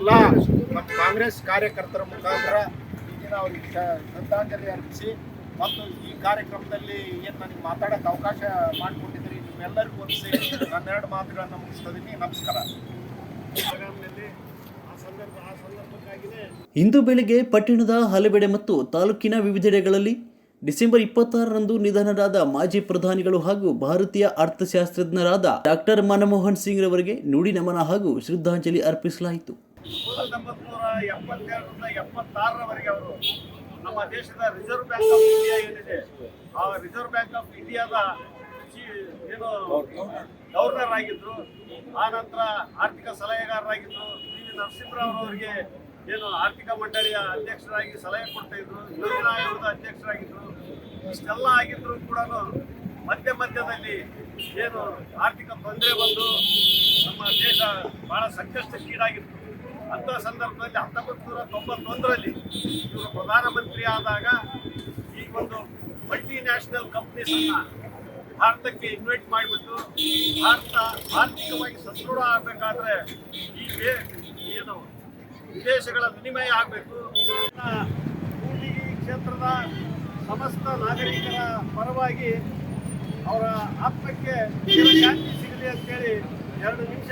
ಎಲ್ಲ ನಮ್ಮ ಕಾಂಗ್ರೆಸ್ ಕಾರ್ಯಕರ್ತರ ಮುಖಾಂತರ ಈ ದಿನ ಅವರಿಗೆ ಶ್ರದ್ಧಾಂಜಲಿ ಅರ್ಪಿಸಿ ಮತ್ತು ಈ ಕಾರ್ಯಕ್ರಮದಲ್ಲಿ ಏನು ನನಗೆ ಮಾತಾಡೋಕ್ಕೆ ಅವಕಾಶ ಮಾಡಿಕೊಟ್ಟಿದ್ರಿ ನಿಮ್ಮೆಲ್ಲರಿಗೂ ಒಂದು ಸೇರಿ ನನ್ನೆರಡು ಮಾತುಗಳನ್ನು ಮುಗಿಸ್ತಿದ್ದೀನಿ ನಮಸ್ಕಾರ. ಪ್ರೋಗ್ರಾಮ್ನಲ್ಲಿ ಆ ಸಂದರ್ಭ ಆ ಸಂದರ್ಭಕ್ಕಾಗಿಯೇ ಇಂದು ಬೆಳಿಗ್ಗೆ ಪಟ್ಟಣದ ಹಲವೆಡೆ ಮತ್ತು ತಾಲೂಕಿನ ವಿವಿಧೆಡೆಗಳಲ್ಲಿ ಡಿಸೆಂಬರ್ ಇಪ್ಪತ್ತಾರರಂದು ನಿಧನರಾದ ಮಾಜಿ ಪ್ರಧಾನಿಗಳು ಹಾಗೂ ಭಾರತೀಯ ಅರ್ಥಶಾಸ್ತ್ರಜ್ಞರಾದ ಡಾಕ್ಟರ್ ಮನಮೋಹನ್ ಸಿಂಗ್ ರವರಿಗೆ ನುಡಿ ನಮನ ಹಾಗೂ ಶ್ರದ್ಧಾಂಜಲಿ ಅರ್ಪಿಸಲಾಯಿತು. ನೂರ ಎಪ್ಪತ್ತೆರಡರಿಂದ ಎಪ್ಪತ್ತಾರರವರೆಗೆ ಅವರು ನಮ್ಮ ದೇಶದ ರಿಸರ್ವ್ ಬ್ಯಾಂಕ್ ಆಫ್ ಇಂಡಿಯಾ ಏನಿದೆ, ಆ ರಿಸರ್ವ್ ಬ್ಯಾಂಕ್ ಆಫ್ ಇಂಡಿಯಾದ ಏನು ಗವರ್ನರ್ ಆಗಿದ್ರು, ಆ ನಂತರ ಆರ್ಥಿಕ ಸಲಹೆಗಾರರಾಗಿದ್ರು ಪಿ ವಿ ನರಸಿಂಹರಾವ್ ಅವರಿಗೆ ಏನು ಆರ್ಥಿಕ ಮಂಡಳಿಯ ಅಧ್ಯಕ್ಷರಾಗಿ ಸಲಹೆ ಕೊಡ್ತಾ ಇದ್ರು, ಯೋಜನಾ ಆಯೋಗದ ಅಧ್ಯಕ್ಷರಾಗಿದ್ರು, ಇಷ್ಟೆಲ್ಲ ಆಗಿದ್ರು ಕೂಡ ಮಧ್ಯ ಮಧ್ಯದಲ್ಲಿ ಏನು ಆರ್ಥಿಕ ತೊಂದರೆ ಬಂದು ನಮ್ಮ ದೇಶ ಬಹಳ ಸಂಕಷ್ಟಕ್ಕೀಡಾಗಿತ್ತು. ಅಂಥ ಸಂದರ್ಭದಲ್ಲಿ ಹತ್ತೊಂಬತ್ತು ನೂರ ತೊಂಬತ್ತೊಂದರಲ್ಲಿ ಇವರು ಪ್ರಧಾನಮಂತ್ರಿ ಆದಾಗ ಈ ಒಂದು ಮಲ್ಟಿ ನ್ಯಾಷನಲ್ ಕಂಪ್ನೀಸನ್ನ ಭಾರತಕ್ಕೆ ಇನ್ವೈಟ್ ಮಾಡಿಬಿಟ್ಟು ಭಾರತ ಆರ್ಥಿಕವಾಗಿ ಸದೃಢ ಆಗಬೇಕಾದ್ರೆ ಈ ಏನು ವಿದೇಶಗಳ ವಿನಿಮಯ ಆಗಬೇಕು. ಕೂಲಿ ಕ್ಷೇತ್ರದ ಸಮಸ್ತ ನಾಗರಿಕರ ಪರವಾಗಿ ಅವರ ಆತ್ಮಕ್ಕೆ ಶಾಂತಿ ಸಿಗಲಿ ಅಂತೇಳಿ ಎರಡು ನಿಮಿಷ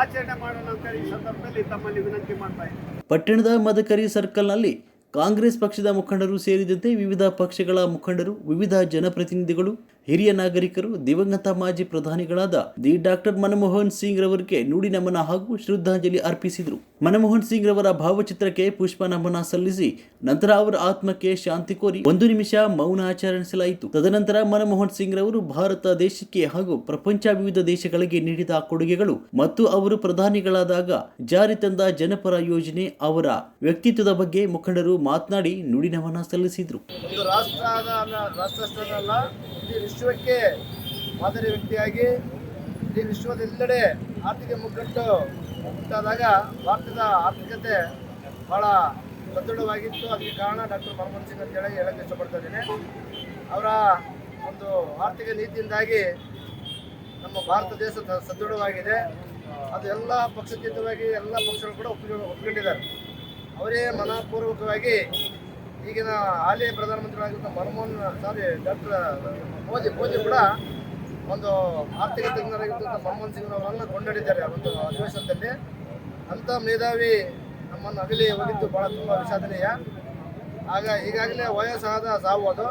ಆಚರಣೆ ಮಾಡೋಣ ಅಂತ ಈ ಸಂದರ್ಭದಲ್ಲಿ ತಮ್ಮಲ್ಲಿ ವಿನಂತಿ ಮಾಡ್ತಾ ಪಟ್ಟಣದ ಮದಕರಿ ಸರ್ಕಲ್ನಲ್ಲಿ ಕಾಂಗ್ರೆಸ್ ಪಕ್ಷದ ಮುಖಂಡರು ಸೇರಿದಂತೆ ವಿವಿಧ ಪಕ್ಷಗಳ ಮುಖಂಡರು, ವಿವಿಧ ಜನಪ್ರತಿನಿಧಿಗಳು, ಹಿರಿಯ ನಾಗರಿಕರು, ದಿವಂಗತ ಮಾಜಿ ಪ್ರಧಾನಿಗಳಾದ ದಿ ಡಾಕ್ಟರ್ ಮನಮೋಹನ್ ಸಿಂಗ್ ರವರಿಗೆ ನುಡಿ ನಮನ ಹಾಗೂ ಶ್ರದ್ಧಾಂಜಲಿ ಅರ್ಪಿಸಿದರು. ಮನಮೋಹನ್ ಸಿಂಗ್ ರವರ ಭಾವಚಿತ್ರಕ್ಕೆ ಪುಷ್ಪ ನಮನ ಸಲ್ಲಿಸಿ ನಂತರ ಅವರ ಆತ್ಮಕ್ಕೆ ಶಾಂತಿ ಕೋರಿ ಒಂದು ನಿಮಿಷ ಮೌನ ಆಚರಿಸಲಾಯಿತು. ತದನಂತರ ಮನಮೋಹನ್ ಸಿಂಗ್ ರವರು ಭಾರತ ದೇಶಕ್ಕೆ ಹಾಗೂ ಪ್ರಪಂಚ ವಿವಿಧ ದೇಶಗಳಿಗೆ ನೀಡಿದ ಕೊಡುಗೆಗಳು ಮತ್ತು ಅವರು ಪ್ರಧಾನಿಗಳಾದಾಗ ಜಾರಿ ತಂದ ಜನಪರ ಯೋಜನೆ ಅವರ ವ್ಯಕ್ತಿತ್ವದ ಬಗ್ಗೆ ಮುಖಂಡರು ಮಾತನಾಡಿ ನುಡಿ ನಮನ ಸಲ್ಲಿಸಿದರು ಮಾದರಿ ವ್ಯಕ್ತಿಯಾಗಿ ವಿಶ್ವದೆಲ್ಲೆಡೆ ಆರ್ಥಿಕ ಮುಗ್ಗಟ್ಟು ಉಂಟಾದಾಗ ಭಾರತದ ಆರ್ಥಿಕತೆ ಬಹಳ ಸದೃಢವಾಗಿತ್ತು ಅದಕ್ಕೆ ಕಾರಣ ಡಾಕ್ಟರ್ ಮನಮೋಹನ್ ಸಿಂಗ್ ಅಂತ ಹೇಳಿ ಹೇಳಕ್ಕೆ ಇಷ್ಟಪಡ್ತಾ ಇದ್ದೀನಿ. ಅವರ ಒಂದು ಆರ್ಥಿಕ ನೀತಿಯಿಂದಾಗಿ ನಮ್ಮ ಭಾರತ ದೇಶ ಸದೃಢವಾಗಿದೆ. ಅದು ಎಲ್ಲ ಪಕ್ಷಾತೀತವಾಗಿ ಎಲ್ಲ ಪಕ್ಷಗಳು ಕೂಡ ಒಪ್ಪಿಕೊಂಡು ಒಪ್ಪಿಕೊಂಡಿದ್ದಾರೆ. ಅವರೇ ಮನಪೂರ್ವಕವಾಗಿ ಈಗಿನ ಹಾಲಿ ಪ್ರಧಾನಮಂತ್ರಿಗಳಾಗಿದ್ದ ಮನಮೋಹನ್, ಸಾರಿ ಡಾಕ್ಟರ್ ಮೋದಿ ಮೋದಿ ಕೂಡ ಒಂದು ಆರ್ಥಿಕ ತಜ್ಞರಾಗಿರ್ತಕ್ಕಂಥ ಮನಮೋಹನ್ ಸಿಂಗ್ ಅವರನ್ನು ಕೊಂಡಾಡಿದ್ದಾರೆ ಒಂದು ಅಧಿವೇಶನದಲ್ಲಿ. ಅಂಥ ಮೇಧಾವಿ ನಮ್ಮನ್ನು ಅಗಲಿ ಹೋಗಿದ್ದು ಭಾಳ ತುಂಬ ವಿಷಾದನೀಯ. ಆಗ ಈಗಾಗಲೇ ವಯಸ್ಸಾದ ಸಾವು ಅದು.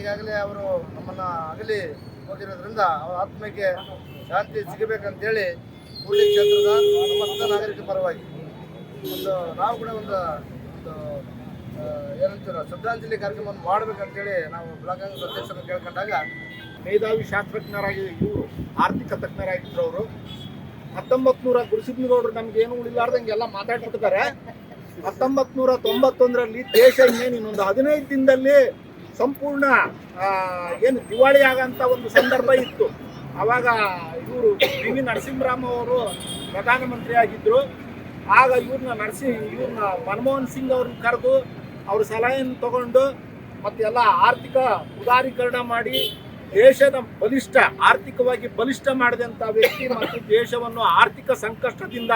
ಈಗಾಗಲೇ ಅವರು ನಮ್ಮನ್ನು ಅಗಲಿ ಹೋಗಿರೋದ್ರಿಂದ ಅವರ ಆತ್ಮಕ್ಕೆ ಶಾಂತಿ ಸಿಗಬೇಕಂತೇಳಿ ಹುಳಿ ಕ್ಷೇತ್ರದ ಸಮಸ್ತ ನಾಗರಿಕ ಪರವಾಗಿ ಒಂದು ನಾವು ಕೂಡ ಒಂದು ಒಂದು ಏನಂತೀರ, ಶ್ರದ್ಧಾಂಜಲಿ ಕಾರ್ಯಕ್ರಮವನ್ನು ಮಾಡಬೇಕಂತೇಳಿ ನಾವು ಬ್ಲಾಕ್ ಅಧ್ಯಕ್ಷರನ್ನು ಕೇಳ್ಕೊಂಡಾಗ ಮೇಧಾವಿ ಶಾಸ್ತ್ರಜ್ಞರಾಗಿ ಇವರು, ಆರ್ಥಿಕ ತಜ್ಞರಾಗಿದ್ರು ಅವರು. ಹತ್ತೊಂಬತ್ತು ನೂರ ಗುರುಸಿದ್ನಗೌಡರು ನಮ್ಗೆ ಏನು ಉಳಿಲಾರ್ದಂಗೆ ಎಲ್ಲ ಮಾತಾಡ್ಬಿಟ್ಟಿದ್ದಾರೆ. ಹತ್ತೊಂಬತ್ತು ನೂರ ತೊಂಬತ್ತೊಂದರಲ್ಲಿ ದೇಶ ಇನ್ನೇನು ಇನ್ನೊಂದು ಹದಿನೈದು ದಿನದಲ್ಲಿ ಸಂಪೂರ್ಣ ಏನು ದಿವಾಳಿ ಆಗಂತ ಒಂದು ಸಂದರ್ಭ ಇತ್ತು. ಅವಾಗ ಇವರು ಬಿ. ವಿ. ನರಸಿಂಹರಾಮ್ ಅವರು ಪ್ರಧಾನಮಂತ್ರಿ ಆಗಿದ್ರು ಆಗ ಇವ್ರನ್ನ ನರಸಿಂಹ ಇವ್ರನ್ನ ಮನಮೋಹನ್ ಸಿಂಗ್ ಅವ್ರನ್ನ ಕರೆದು ಅವ್ರ ಸಲಹೆಯನ್ನು ತಗೊಂಡು ಮತ್ತೆಲ್ಲ ಆರ್ಥಿಕ ಉದಾರೀಕರಣ ಮಾಡಿ ದೇಶದ ಬಲಿಷ್ಠ ಆರ್ಥಿಕವಾಗಿ ಬಲಿಷ್ಠ ಮಾಡಿದಂಥ ವ್ಯಕ್ತಿ ಮತ್ತು ದೇಶವನ್ನು ಆರ್ಥಿಕ ಸಂಕಷ್ಟದಿಂದ